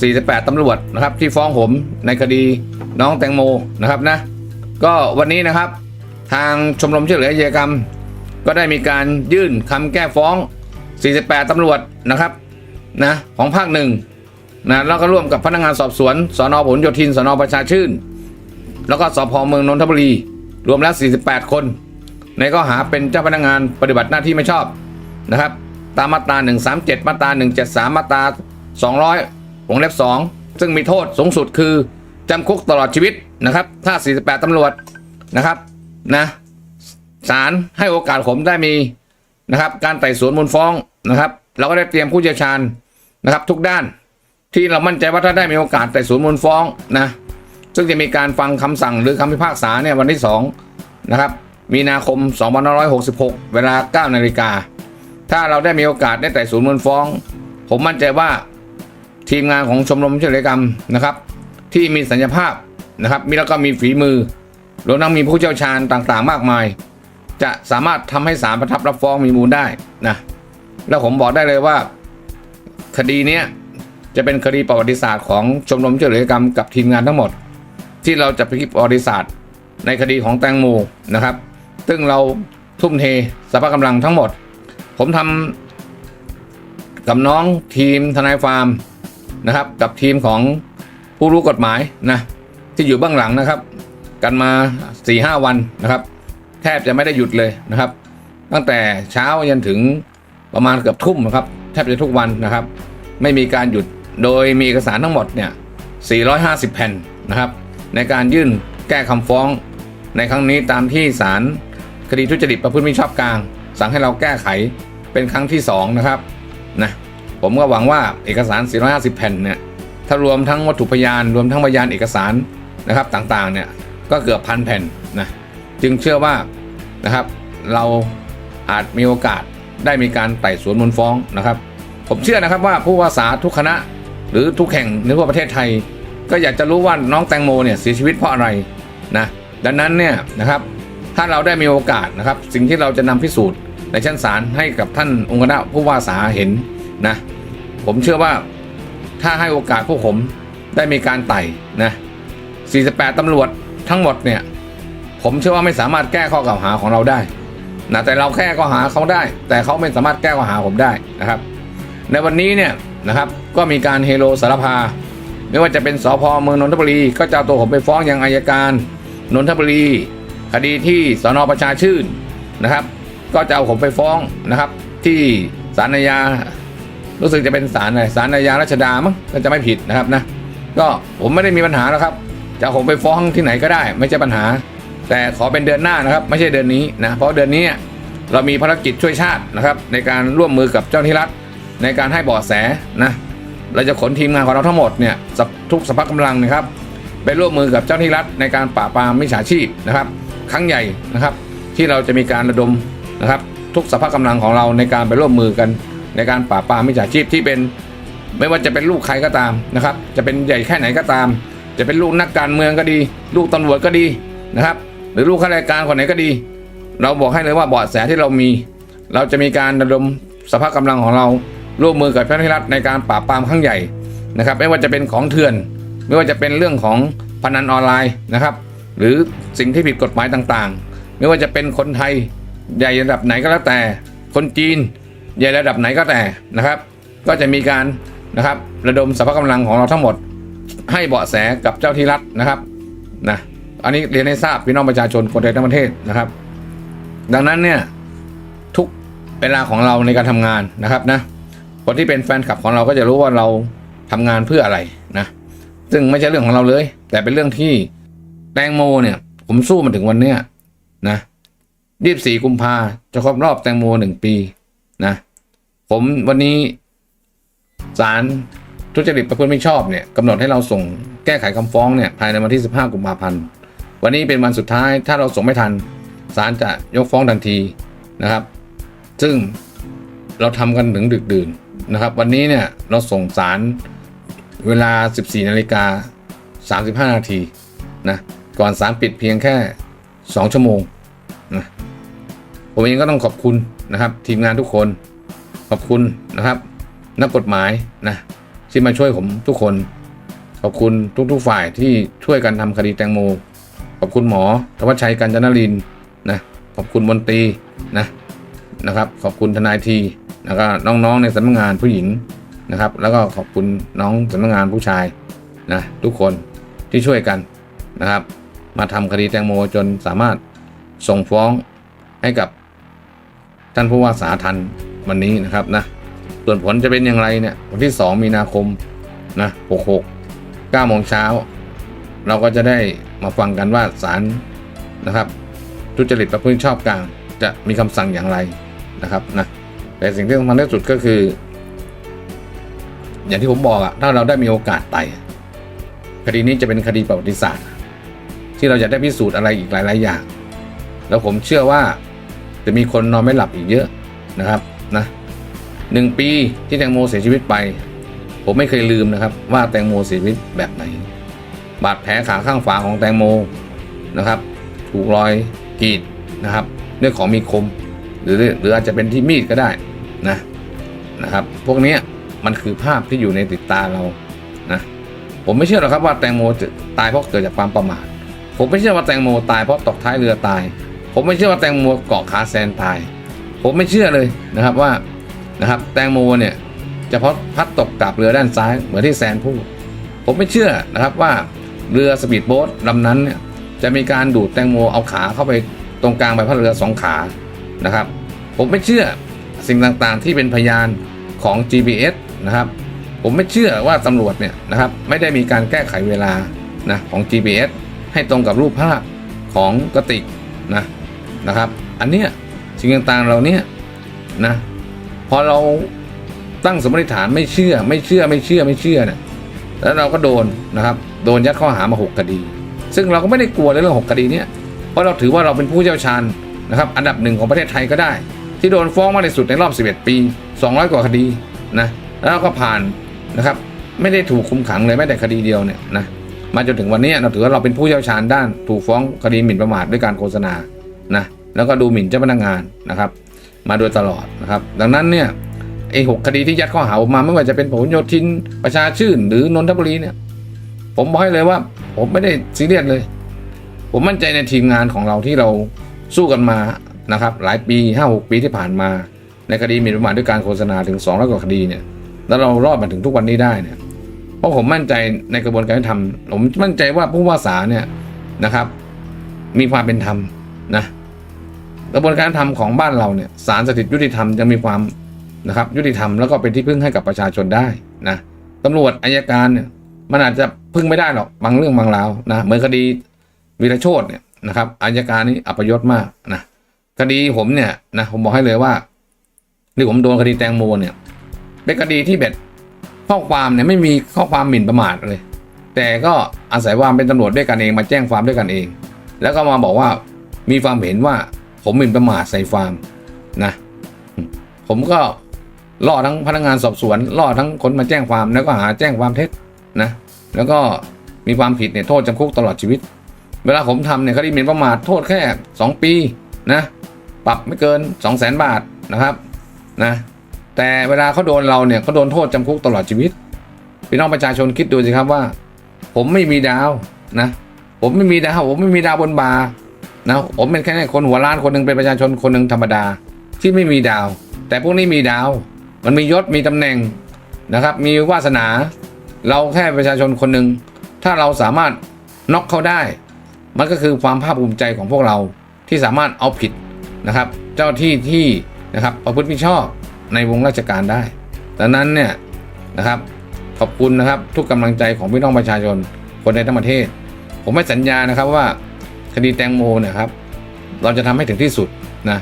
48ตำรวจนะครับที่ฟ้องผมในคดีน้องแตงโมนะครับนะก็วันนี้นะครับ ทางชมรมช่วยเหลืออาชญากรรม ก็ได้มีการยื่นคำแก้ฟ้อง 48ตำรวจนะครับนะของภาคหนึ่งนะแล้วก็ร่วมกับพนักงานสอบสวนสนผลโยธินสนประชาชื่น แล้วก็สพเมืองนนทบุรี รวมแล้ว 48 คน ในข้อหาเป็นเจ้าพนักงานปฏิบัติหน้าที่ไม่ชอบนะครับ ตามมาตรา 137 มาตรา 173 มาตรา200 วงเล็บ 2 ซึ่งมีโทษสูงสุดคือจำคุกตลอดชีวิตนะครับ ถ้า 48ตำรวจนะครับนะศาลให้โอกาสผมได้มีนะครับ การไต่สวนมูลฟ้องนะครับ เราก็ได้เตรียมผู้เชี่ยวชาญนะครับ ทุกด้านที่เรามั่นใจว่าถ้าได้มีโอกาสไต่สวนมูลฟ้องนะซึ่งจะมีการฟังคำสั่งหรือคำพิพากษาเนี่ยวันที่2นะครับมีนาคม 2566 เวลา 9 นาฬิกา ถ้าเราได้มีโอกาสได้ไต่สวนมูลฟ้อง ผมมั่นใจว่า ทีมงานของชมรมช่วยเหลือกรรมนะครับ ที่มีสัญญภาพนะครับมีแล้วก็มีฝีมือรวมทั้งมีผู้เชี่ยวชาญต่างๆ มากมาย จะสามารถทำให้ศาลประทับรับฟ้องมีมูลได้นะแล้วผมบอกได้เลยว่า คดีเนี้ยจะเป็นคดีประวัติศาสตร์ของชมรมช่วยเหลือกรรมกับทีมงานทั้งหมด ที่เราจะพลิกประวัติศาสตร์ในคดีของแตงโมนะครับ ซึ่งเราทุ่มเทสรรพกำลังทั้งหมด ผมทำกับน้องทีมทนายฟาร์ม นะครับ กับทีมของผู้รู้กฎหมายนะที่อยู่เบื้องหลังนะครับ กันมา4ี่ห้าวันนะครับ แทบจะไม่ได้หยุดเลยนะครับ ตั้งแต่เช้ายันถึงประมาณเกือบทุ่มนะครับแทบจะทุกวันนะครับ ไม่มีการหยุดโดยมีเอกสารทั้งหมดเนี่ย450 แผ่นนะครับ ในการยื่นแก้คำฟ้องในครั้งนี้ตามที่ศาลคดีทุจริตประพฤติมิชอบกลาง สั่งให้เราแก้ไขเป็นครั้งที่ 2 นะครับนะ ผมก็หวังว่าเอกสาร 450 แผ่นเนี่ยถ้ารวมทั้งวัตถุพยานรวมทั้งพยานเอกสารนะครับต่างๆเนี่ยก็เกือบพันแผ่นนะจึงเชื่อว่านะครับ เราอาจมีโอกาสได้มีการไต่สวนมูลฟ้องนะครับ ผมเชื่อนะครับว่าผู้ว่าสาทุกคณะ หรือทุกแห่งในทั่วประเทศไทย ก็อยากจะรู้ว่าน้องแตงโมเนี่ยเสียชีวิตเพราะอะไรนะดังนั้นเนี่ยนะครับถ้าเราได้มีโอกาสนะครับ สิ่งที่เราจะนำพิสูจน์ในชั้นศาลให้กับท่านองค์คณะผู้ว่าสาเห็น นะ ผมเชื่อว่าถ้าให้โอกาสพวกผมได้มีการไต่นะ 48ตำรวจทั้งหมดเนี่ย ผมเชื่อว่าไม่สามารถแก้ข้อกล่าวหาของเราได้นะแต่เราแก้ข้อหาเขาได้ แต่เขาไม่สามารถแก้ข้อหาผมได้นะครับ ในวันนี้เนี่ยนะครับก็มีการเฮโลสารพา ไม่ว่าจะเป็นสพเมืองนนทบุรี ก็จะเอาตัวผมไปฟ้องยังอายการนนทบุรี คดีที่สนประชาชื่นนะครับ ก็จะเอาผมไปฟ้องนะครับ ที่ศาลอาญา รู้สึกจะเป็นศาลอะไรศาลอาญารัชดามั้งก็จะไม่ผิดนะครับนะก็ผมไม่ได้มีปัญหาแล้วครับ จะผมไปฟ้องที่ไหนก็ได้ ไม่ใช่ปัญหา แต่ขอเป็นเดือนหน้านะครับ ไม่ใช่เดือนนี้นะเพราะเดือนนี้เรามีภารกิจช่วยชาตินะครับ ในการร่วมมือกับเจ้าหน้าที่รัฐในการให้เบาะแสนะเราจะขนทีมงานของเราทั้งหมดเนี่ยทุกสภาพกำลังนะครับไปร่วมมือกับเจ้าหน้าที่รัฐในการปราบปรามมิจฉาชีพนะครับ ครั้งใหญ่นะครับ ที่เราจะมีการระดมนะครับ ทุกสภาพกำลังของเราในการไปร่วมมือกัน ในการปราบปรามมิจฉาชีพที่เป็น ไม่ว่าจะเป็นลูกใครก็ตามนะครับ จะเป็นใหญ่แค่ไหนก็ตาม จะเป็นลูกนักการเมืองก็ดี ลูกตำรวจก็ดีนะครับ หรือลูกข้าราชการคนไหนก็ดี เราบอกให้เลยว่าเบาะแสที่เรามี เราจะมีการระดมสภาพกำลังของเราร่วมมือกับเจ้าหน้าที่รัฐในการปราบปรามครั้งใหญ่นะครับ ไม่ว่าจะเป็นของเถื่อน ไม่ว่าจะเป็นเรื่องของพนันออนไลน์นะครับ หรือสิ่งที่ผิดกฎหมายต่างๆ ไม่ว่าจะเป็นคนไทยใหญ่ระดับไหนก็แล้วแต่ คนจีน ใหญ่ระดับไหนก็แต่นะครับ ก็จะมีการนะครับระดมสภาพกำลังของเราทั้งหมด ให้เบาะแสกับเจ้าที่รัฐนะครับนะอันนี้เรียนให้ทราบพี่น้องประชาชนคนไทยทั้งประเทศนะครับ ดังนั้นเนี่ยทุกเวลาของเราในการทำงานนะครับนะคนที่เป็นแฟนคลับของเราก็จะรู้ว่าเราทำงานเพื่ออะไรนะซึ่งไม่ใช่เรื่องของเราเลย แต่เป็นเรื่องที่แตงโมเนี่ย ผมสู้มาถึงวันเนี้ยนะยี่สี่กุมภาจะครบรอบแตงโมหนึ่งปีนะ ผมวันนี้ศาลทุจริตประพฤติไม่ชอบเนี่ยกำหนดให้เราส่งแก้ไขคำฟ้องเนี่ยภายในวันที่ 15 กุมภาพันธ์ วันนี้เป็นวันสุดท้ายถ้าเราส่งไม่ทันศาลจะยกฟ้องทันทีนะครับ ซึ่งเราทำกันถึงดึกดื่นนะครับ วันนี้เนี่ยเราส่งสารเวลา 14นาฬิกา35 นาทีนะก่อนสารปิดเพียงแค่ 2 ชั่วโมงนะผมเองก็ต้องขอบคุณนะครับ ทีมงานทุกคน ขอบคุณนะครับ นักกฎหมายนะที่มาช่วยผมทุกคน ขอบคุณทุกๆฝ่ายที่ช่วยกันทำคดีแตงโม ขอบคุณหมอธวัชชัยกัญจนรินนะขอบคุณมนตรีนะนะครับ ขอบคุณทนายทีแล้วก็น้องๆในสำนักงานผู้หญิงนะครับ แล้วก็ขอบคุณน้องสำนักงานผู้ชายนะทุกคนที่ช่วยกันนะครับ มาทำคดีแตงโมจนสามารถส่งฟ้องให้กับท่านผู้ว่าสาทัน วันนี้นะครับนะส่วนผลจะเป็นอย่างไรเนี่ยวันที่ 2 มีนาคมนะ66 9โมงเช้า เราก็จะได้มาฟังกันว่าศาลนะครับ ทุจริตประพฤติชอบกลาง จะมีคำสั่งอย่างไรนะครับนะแต่สิ่งที่สำคัญที่สุดก็คือ อย่างที่ผมบอกอะถ้าเราได้มีโอกาสไต่คดีนี้จะเป็นคดีประวัติศาสตร์ ที่เราจะได้พิสูจน์อะไรอีกหลาย ๆ อย่าง แล้วผมเชื่อว่าจะมีคนนอนไม่หลับอีกเยอะนะครับ นะหนึ่งปีที่แตงโมเสียชีวิตไป ผมไม่เคยลืมนะครับ ว่าแตงโมเสียชีวิตแบบไหน บาดแผลขาข้างฝาของแตงโมนะครับ ถูกรอยกรีดนะครับด้วยของมีคม หรือหรืออาจจะเป็นที่มีดก็ได้นะนะครับ พวกนี้มันคือภาพที่อยู่ในติดตาเรานะผมไม่เชื่อหรอกครับว่าแตงโมจะตายเพราะเกิดจากความประมาทผมไม่เชื่อว่าแตงโมตายเพราะตกท้ายเรือตาย ผมไม่เชื่อว่าแตงโมเกาะขาแซนตาย ผมไม่เชื่อเลยนะครับว่านะครับแตงโมเนี่ยจะพราะพัดตกกลับเรือด้านซ้ายเหมือนที่แซนพูด ผมไม่เชื่อนะครับว่าเรือสปีดโบ๊ทลำนั้นเนี่ยจะมีการดูดแตงโมเอาขาเข้าไปตรงกลางใบพัดเรือสองขานะครับ ผมไม่เชื่อสิ่งต่างๆที่เป็นพยานของ GPS นะครับ ผมไม่เชื่อว่าตำรวจเนี่ยนะครับไม่ได้มีการแก้ไขเวลานะของ GPS ให้ตรงกับรูปภาพของกระติกนะนะครับ อันเนี้ย สิ่งต่างๆเหล่านี้นะพอเราตั้งสมมติฐานไม่เชื่อ ไม่เชื่อไม่เชื่อไม่เชื่อเนี่ยแล้วเราก็โดนนะครับ โดนยัดข้อหามาหกคดี ซึ่งเราก็ไม่ได้กลัวในเรื่องหกคดีเนี้ยเพราะเราถือว่าเราเป็นผู้เชี่ยวชาญนะครับอันดับหนึ่งของประเทศไทยก็ได้ ที่โดนฟ้องมากที่สุดในรอบ 11 ปี 200 กว่าคดีนะแล้วเราก็ผ่านนะครับ ไม่ได้ถูกคุมขังเลยแม้แต่คดีเดียวเนี่ยนะมาจนถึงวันนี้เราถือว่าเราเป็นผู้เชี่ยวชาญด้านถูกฟ้องคดีหมิ่นประมาทด้วยการโฆษณานะ แล้วก็ดูหมิ่นเจ้าพนักงานนะครับ มาโดยตลอดนะครับ ดังนั้นเนี่ยไอ้หกคดีที่ยัดข้อหาผมมาไม่ว่าจะเป็นผลโยธินประชาชื่น หรือนนทบุรีเนี่ย ผมบอกให้เลยว่า ผมไม่ได้ซีเรียสเลย ผมมั่นใจในทีมงานของเราที่เราสู้กันมานะครับ หลายปีห้าหกปีที่ผ่านมา ในคดีหมิ่นประมาทด้วยการโฆษณาถึง200กว่าคดีเนี่ยแล้วเรารอดมาถึงทุกวันนี้ได้เนี่ยเพราะผมมั่นใจในกระบวนการยุติธรรมผมมั่นใจว่าผู้ว่าศาเนี่ยนะครับ มีความเป็นธรรมนะ กระบวนการทำของบ้านเราเนี่ยศาลสถิตยุติธรรมยังมีความนะครับ ยุติธรรมแล้วก็เป็นที่พึ่งให้กับประชาชนได้นะตำรวจอายการเนี่ยมันอาจจะพึ่งไม่ได้หรอกบางเรื่องบางราวนะเหมือนคดีวีรโชตเนี่ยนะครับอายการนี่อัปยศมากนะคดีผมเนี่ยนะผมบอกให้เลยว่าที่ผมโดนคดีแตงโมเนี่ยเป็นคดีที่แบบข้อความเนี่ยไม่มีข้อความหมิ่นประมาทเลย แต่ก็อาศัยว่าเป็นตำรวจด้วยกันเองมาแจ้งความด้วยกันเอง แล้วก็มาบอกว่ามีความเห็นว่า ผมหมิ่นประมาทใส่ฟาร์มนะผมก็ล่อทั้งพนักงานสอบสวนล่อทั้งคนมาแจ้งความแล้วก็หาแจ้งความเท็จนะแล้วก็มีความผิดเนี่ยโทษจำคุกตลอดชีวิต เวลาผมทำเนี่ยคดีหมิ่นประมาทโทษแค่ 2 ปีนะปรับไม่เกิน 2 0 0แสนบาทนะครับนะแต่เวลาเขาโดนเราเนี่ยเขาโดนโทษจำคุกตลอดชีวิตพี่น้องประชาชนคิดดูสิครับว่า ผมไม่มีดาวนะ ผมไม่มีดาวผมไม่มีดาวบนบา นะผมเป็นแค่คนหัวล้านคนหนึ่งเป็นประชาชนคนหนึ่งธรรมดา ที่ไม่มีดาว แต่พวกนี้มีดาว มันมียศมีตำแหน่งนะครับ มีวาสนา เราแค่ประชาชนคนหนึ่งถ้าเราสามารถน็อกเขาได้ มันก็คือความภาคภูมิใจของพวกเราที่สามารถเอาผิดนะครับ เจ้าที่ที่นะครับประพฤติมิชอบในวงราชการได้ดังนั้นเนี่ยนะครับขอบคุณนะครับทุกกำลังใจของพี่น้องประชาชนคนในทั้งประเทศ ผมไม่สัญญานะครับว่า คดีแตงโมนะครับ เราจะทำให้ถึงที่สุดนะ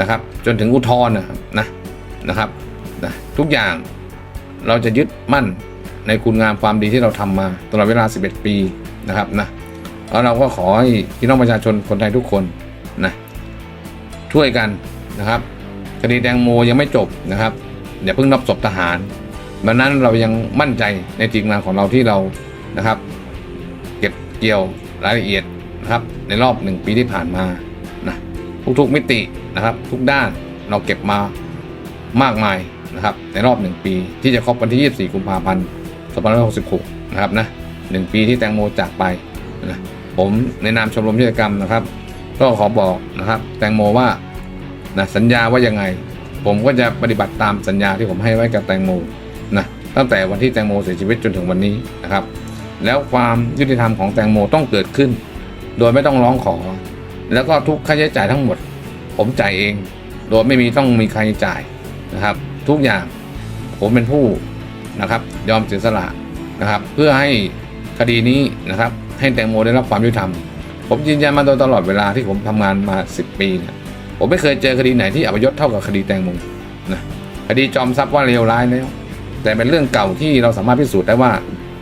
นะครับ จนถึงอุทธรณ์นะนะนะครับนะทุกอย่างเราจะยึดมั่นในคุณงามความดีที่เราทำมาตลอดเวลา 11 ปีนะครับนะแล้วเราก็ขอให้พี่น้องประชาชนคนไทยทุกคนนะช่วยกันนะครับคดีแตงโมยังไม่จบนะครับอย่าเพิ่งนับศพทหารดังนั้นเรายังมั่นใจในทีมงานของเราที่เรานะครับ เก็บเกี่ยวรายละเอียด นะครับในรอบหนึ่งปีที่ผ่านมานะทุกๆมิตินะครับ ทุกด้านเราเก็บมามากมายนะครับ ในรอบหนึ่งปีที่จะครบวันที่ 24 กุมภาพันธ์2566 นะครับนะหนึ่งปีที่แตงโมจากไปนะผมในนามชมรมกิจกรรมนะครับ ก็ขอบอกนะครับ แตงโมว่านะสัญญาว่ายังไง ผมก็จะปฏิบัติตามสัญญาที่ผมให้ไว้กับแตงโมนะตั้งแต่วันที่แตงโมเสียชีวิตจนถึงวันนี้นะครับ แล้วความยุติธรรมของแตงโมต้องเกิดขึ้น โดยไม่ต้องร้องขอ แล้วก็ทุกค่าใช้จ่ายทั้งหมด ผมจ่ายเอง โดยไม่มีต้องมีใครจ่ายนะครับ ทุกอย่างผมเป็นผู้นะครับยอมเสียสละนะครับ เพื่อให้คดีนี้นะครับให้แตงโมได้รับความยุติธรรม ผมยืนยันมาโดยตลอดเวลาที่ผมทำงานมา 10 ปีเนี่ยผมไม่เคยเจอคดีไหนที่อัปยศเท่ากับคดีแตงโมนะคดีจอมทรัพย์ว่าเลวร้ายแล้วแต่เป็นเรื่องเก่าที่เราสามารถพิสูจน์ได้ว่า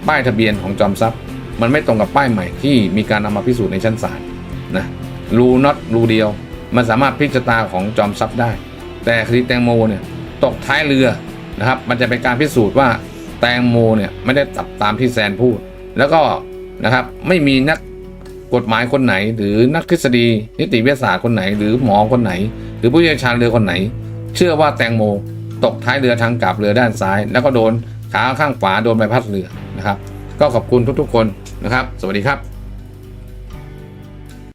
ป้ายทะเบียนของจอมทรัพย์ มันไม่ตรงกับป้ายใหม่ที่มีการนำมาพิสูจน์ในชั้นศาลนะรูน็อตรูเดียว มันสามารถพลิกชะตาของจอมทรัพย์ได้ แต่คดีแตงโมเนี่ยตกท้ายเรือนะครับมันจะเป็นการพิสูจน์ว่าแตงโมเนี่ยไม่ได้ตับตามที่แซนพูด แล้วก็นะครับไม่มีนักกฎหมายคนไหน หรือนักทฤษฎี นิติวิทยาศาสตร์คนไหน หรือหมอคนไหน หรือผู้เชี่ยวชาญเรือคนไหน เชื่อว่าแตงโมตกท้ายเรือทางกลับเรือด้านซ้าย แล้วก็โดนขาข้างขวาโดนใบพัดเรือนะครับ ก็ขอบคุณทุกๆคน นะครับ สวัสดีครับ